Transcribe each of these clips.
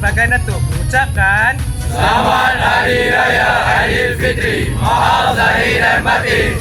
Bagan Datuk mengucapkan Selamat Hari Raya Aidilfitri. Maaf zahir dan batin.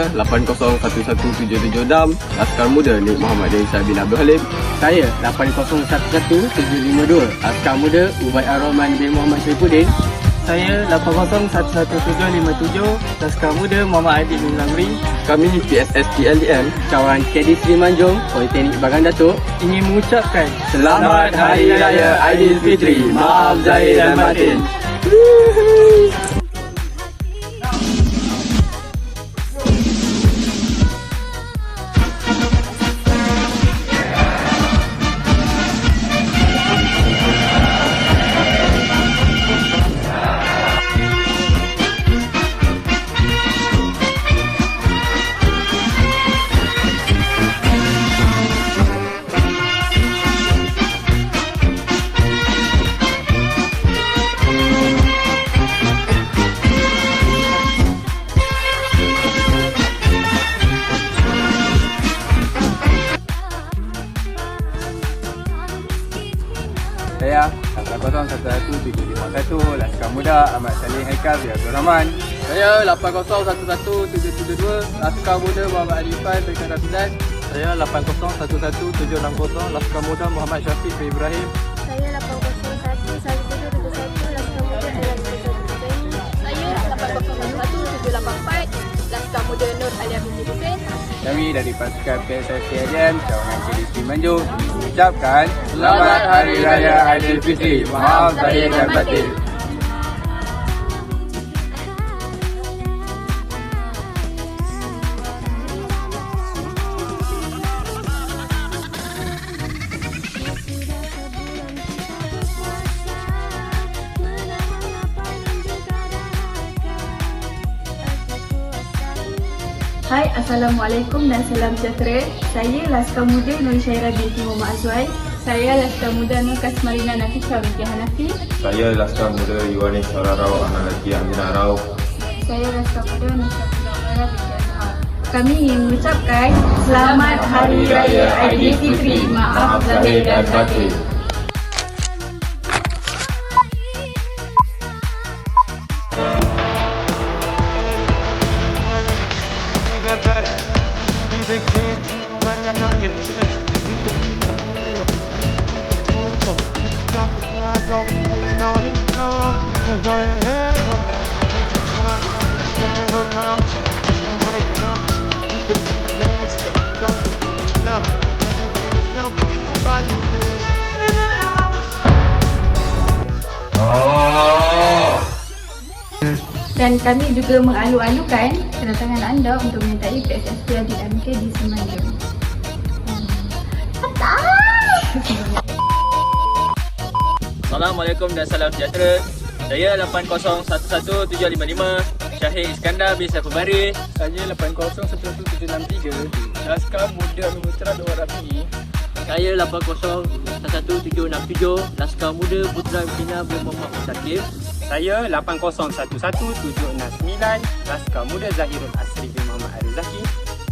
Saya 801176 Askar Muda Nik Muhammad Isa bin Abdul Halim. Saya 8011-752 Askar Muda Ubaid Ar-Rahman bin Muhammad Saifuddin Saya 801757 Askar Muda Muhammad Adil bin Lamri Kami PSST LDM Cawangan KD Sri Manjung Politeknik Bagan Datuk. Ingin mengucapkan Selamat Hari Raya Aidilfitri. Maaf zahir dan batin Saya 8011-751 Laskar Muda Ahmad Salih Haikal bin Abdul Rahman Saya 8011-772 Laskar Muda Muhammad Arifan bin Rafidan Saya 8011-760 Laskar Muda Muhammad Syafiq bin Ibrahim Saya 801 1771 Laskar Muda Jalan Sultan Hussein. Saya 8011 784 Laskar Muda Nur Ali Abdul Hussein. Kami dari pasukan PSS TLM Cawangan KD Sri Manjung mengucapkan Selamat Hari Raya Aidilfitri. Maaf zahir dan batin Hai, Assalamualaikum dan salam sejahtera. Saya Laskar Muda Nur Syairah binti Muhammad Azwai. Saya Laskar Muda Nur Kasmarina Nafisa binti Hanafi. Saya Laskar Muda Yuwanis Sararau anak lelaki Aminah Rau. Saya Laskar Muda Nur binti. Kami ingin mengucapkan Selamat Hari Raya Aidilfitri. Maaf zahir dan batin. Dan kami juga mengalu-alukan kedatangan anda untuk menyertai PSSP di MK di Semenanjung. Assalamualaikum dan salam sejahtera. Saya 8011-755 Syahid Iskandar bin Saiful Baris. Saya 801763 Laskar Muda Mitra Dua Rafi Saya 8011-767 Laskar Muda Putra Pina bin Muhammad Mustaqim. Saya 801769 Laskar Muda Zahirul Asri bin Muhammad Arif Zaki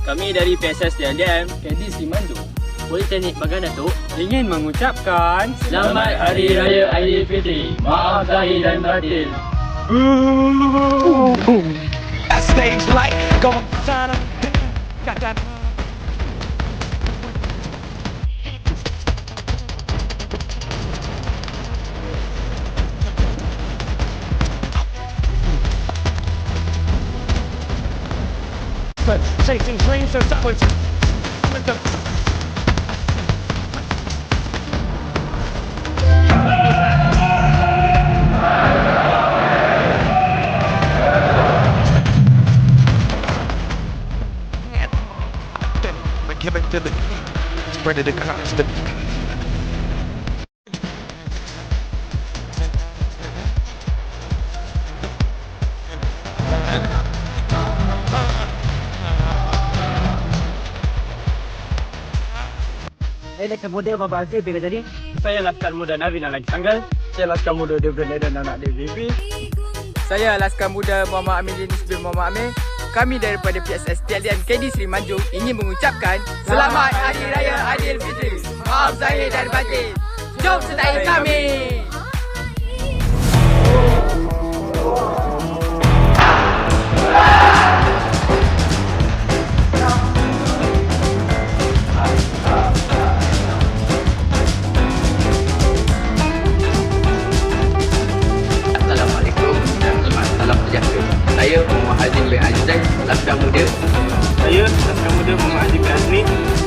Kami dari PSS DLDM KD Sri Manjung Politeknik Bagan Datuk. ingin mengucapkan Selamat Hari Raya Aidilfitri. Maaf zahir dan batin. Stage light. Got that. But chasing dreams since I ready to cross the... Saya nak kemudian apa bahasa bila tadi? Saya laskar muda Navi nak tanggal. Saya laskar muda di Brunei dan anak DVP. Saya laskar muda Muhammad Amin Jenis bin Muhammad Amin. Kami daripada PSS TLDN KD Seri Manjung ingin mengucapkan Selamat Hari Raya Aidilfitri. Maaf zahir dan batin. Jom sertai kami. Muda Muhammad Azim bin Azmi.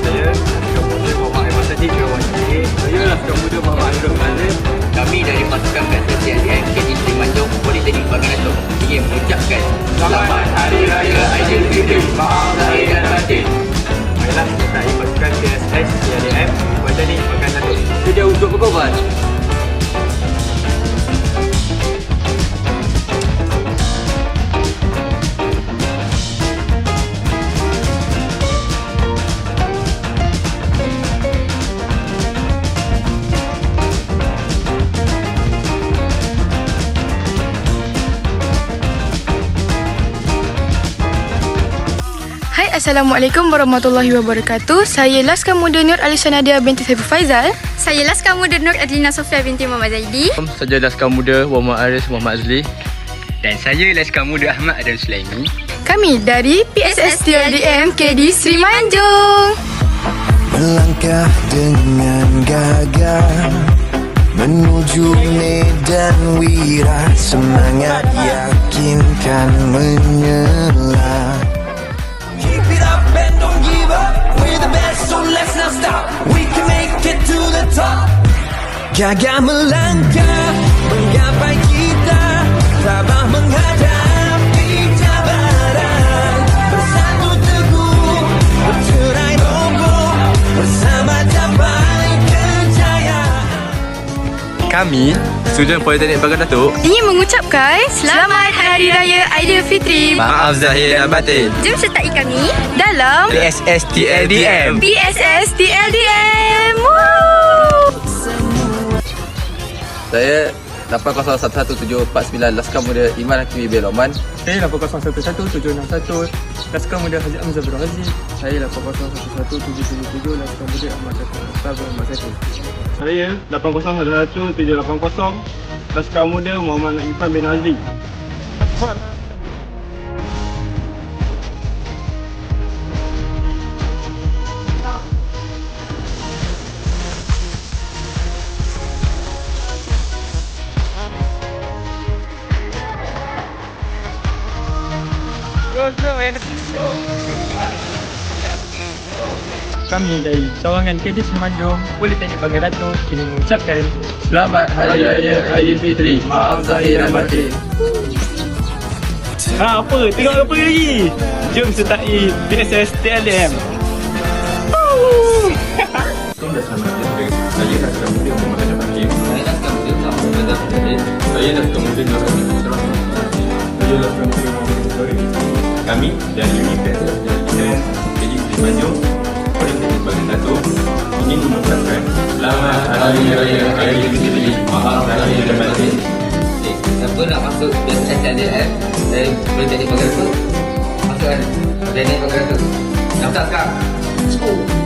Saya Laskar Muda Muhammad Aiman Sadiq bin Wajib. Saya Laskar Muda Muhammad Amirul Azim. Kami dari pasukan PSS TLDN KD Seri Manjung Politeknik Bagi Datuk ingin mengucapkan Selamat Hari Raya Aidilfitri. Maaf zahir dan batin. Marilah kita ikutkan PSS TLDM Politeknik Bagan Datuk. Sedia untuk berkorban. Assalamualaikum warahmatullahi wabarakatuh Saya Laskar Muda Nur Alisa Nadia binti Saiful Faizal Saya Laskar Muda Nur Adlina Sofia binti Muhammad Zaidi. Saya Laskar Muda Muhammad Aris Muhammad Azli. Dan saya Laskar Muda Ahmad Adam Sulaimi. Kami dari PSS TLDM KD Sri Manjung Melangkah dengan gagah Menuju medan wira Semangat yakinkan menyela Gagah melangkah Menggapai kita Tabah menghadapi cabaran Bersatu teguh Bercerai roboh Bersama capai kejayaan Kami, Student Politeknik Bagan Datuk. Ingin mengucapkan Selamat Hari Raya Aidilfitri Maaf zahir dan batin. Jom sertai kami dalam PSS TLDM. PSS TLDM Woo! Saya 801149 Laskar Muda Iman Hakimi bin Loman. Saya 8011761 Laskar Muda Haji Hamzah bin Aziz. Saya 80117777 Laskar Muda Ahmad Syafiq Mustafa Muhammad Syafiq. Saya 8011780 Laskar Muda Muhammad Ifan bin Azli. Kami dari Sawangan KD Semanjung Politeknik Bagan Datuk ingin mengucapkan Selamat Hari Raya Aidilfitri. Maaf zahir dan batin. Ha, apa? Tengok apa lagi? Jom sertai PSS TLDM. Saya Laskar Muda Muhammad Adam Hakim. Saya Laskar Muda Muhammad Azim. Saya Laskar Muda Nur Rahim Putra. Saya Laskar Muda Muhammad Mustafa. Kami dari PSS dan KD Seri Manjung Politeknik Bagan Datuk ingin mengucapkan Selamat Hari Raya Aidilfitri. Maaf zahir dan batin. Eh, siapa nak masuk PSS TLDM dari Politeknik Bagi Datuk? Masuk kan? Politeknik Bagi Datuk. Daftar sekarang.